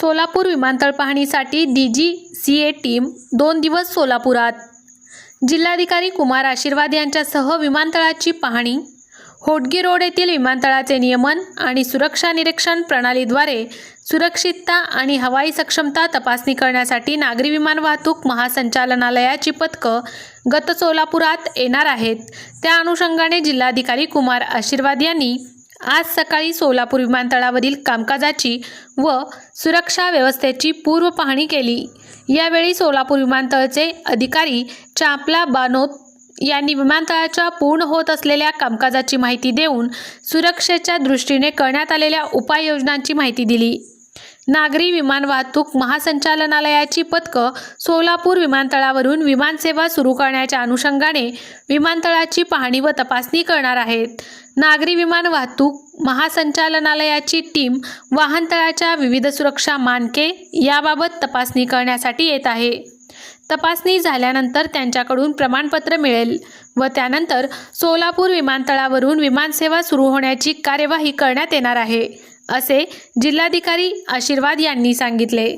सोलापूर विमानतळ पाहणीसाठी D G C A team दोन दिवस सोलापुरात. जिल्हाधिकारी कुमार आशीर्वाद यांच्यासह विमानतळाची पाहणी होटगी रोड येथील विमानतळाचे नियमन आणि सुरक्षा निरीक्षण प्रणालीद्वारे सुरक्षितता आणि हवाई सक्षमता तपासणी करण्यासाठी नागरी विमान वाहतूक महासंचालनालयाची पथकं गत सोलापुरात येणार आहेत. त्या अनुषंगाने जिल्हाधिकारी कुमार आशीर्वाद यांनी आज सकाळी सोलापूर विमानतळावरील कामकाजाची व सुरक्षा व्यवस्थेची पूर्व पाहणी केली. यावेळी सोलापूर विमानतळचे अधिकारी चापला बानोत यांनी विमानतळाच्या पूर्ण होत असलेल्या कामकाजाची माहिती देऊन सुरक्षेच्या दृष्टीने करण्यात आलेल्या उपाययोजनांची माहिती दिली. नागरी विमान वाहतूक महासंचालनालयाची पथकं सोलापूर विमानतळावरून विमानसेवा सुरू करण्याच्या अनुषंगाने विमानतळाची पाहणी व तपासणी करणार आहेत. नागरी विमान वाहतूक महासंचालनालयाची टीम वाहनतळाच्या विविध सुरक्षा मानके याबाबत तपासणी करण्यासाठी येत आहे. तपासणी झाल्यानंतर त्यांच्याकडून प्रमाणपत्र मिळेल व त्यानंतर सोलापूर विमानतळावरून विमानसेवा सुरू होण्याची कार्यवाही करण्यात येणार आहे असे जिल्हाधिकारी आशीर्वाद यांनी सांगितले.